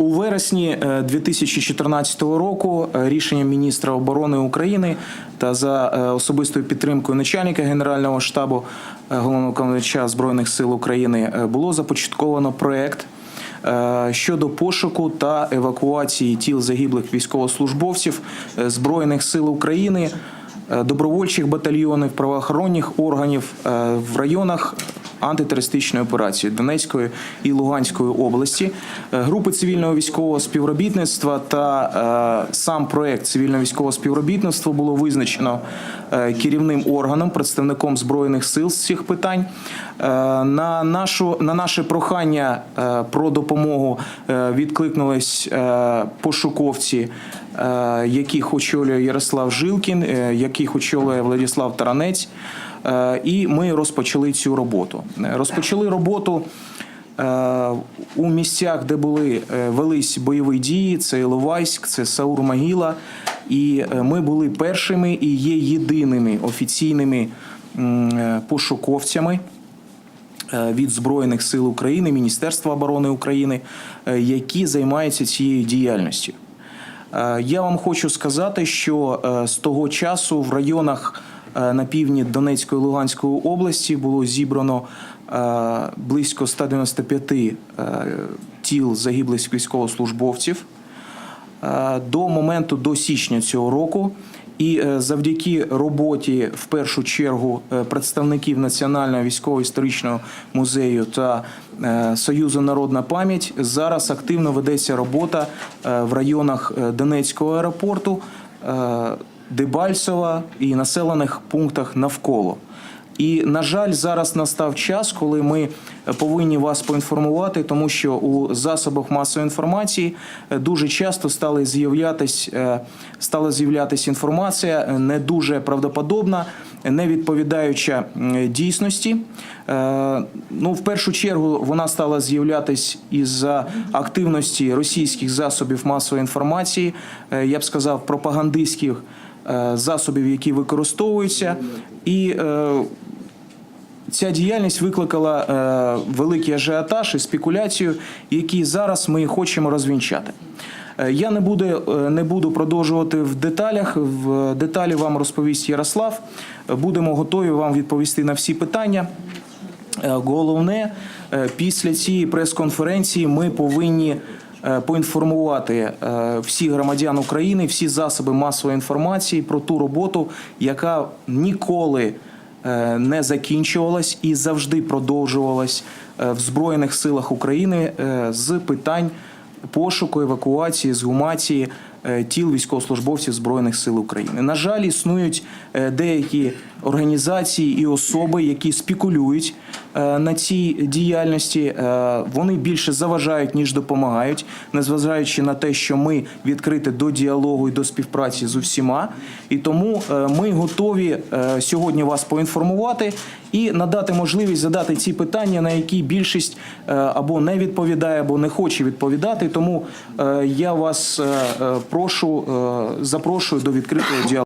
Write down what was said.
У вересні е, 2014 року е, рішенням міністра оборони України та за е, особистою підтримкою начальника Генерального штабу е, головного командувача збройних сил України е, було започатковано проект е, щодо пошуку та евакуації тіл загиблих військовослужбовців е, збройних сил України. е, Добровольчих батальйонів правоохоронних органів е, в районах антитерористичної операції Донецької і Луганської області, Е, групи цивільного військового співробітництва та е, сам проект цивільно військового співробітництва було визначено е, керівним органом, представником збройних сил з цих питань. На нашу на наше прохання про допомогу відкликнулись пошуковці. Яких очолює Ярослав Жилкін, яких очолює Владислав Таранець, і ми розпочали цю роботу. Е, Розпочали роботу е, у місцях, де були е, велись бойові дії. Це Іловайськ, це Саур-Могила. І е, ми були першими і є єдиними офіційними е, пошуковцями. е, Від Збройних сил України, Міністерства оборони України, е, які займаються цією діяльністю. Е, Я вам хочу сказати, що е, з того часу в районах е, на півдні Донецької і Луганської області було зібрано е, близько 195 е, тіл загиблих військовослужбовців е, до моменту до січня цього року. І е, завдяки роботі, в першу чергу, е, представників Національного військово-історичного музею та е, Союзу Народна пам'ять зараз активно ведеться робота е, в районах е, Донецького аеропорту, е, Дебальцева і населених пунктах навколо. І на жаль, зараз настав час, коли ми повинні вас поінформувати, тому що у засобах масової інформації е, дуже часто стали з'являтись, е, стала з'являтись інформація е, не дуже правдоподобна, не відповідаюча дійсності. Ну, в першу чергу, вона стала з'являтись із-за активності російських засобів масової інформації, я б сказав, пропагандистських засобів, які використовуються, і е, Ця діяльність викликала е, великий ажіотаж і спекуляцію, які зараз ми хочемо розвінчати. Е, Я не буду, е, не буду продовжувати в деталях. В деталі вам розповість Ярослав. Е, Будемо готові вам відповісти на всі питання. Е, Головне, е, після цієї прес-конференції ми повинні е, поінформувати е, всіх громадян України, всі засоби масової інформації про ту роботу, яка ніколи е, не закінчувалась і завжди продовжувалась е, в Збройних силах України е, з питань пошуку, евакуації, згумації е, тіл військовослужбовців Збройних сил України. На жаль, існують е, деякі організації і особи, які спекулюють е, на цій діяльності. Е, Вони більше заважають ніж допомагають, незважаючи на те, що ми відкриті до діалогу і до співпраці з усіма. І тому е, ми готові е, сьогодні вас поінформувати і надати можливість задати ці питання, на які більшість е, або не відповідає, або не хоче відповідати. Тому е, я вас е, е, прошу, е, запрошую до відкритого діалогу.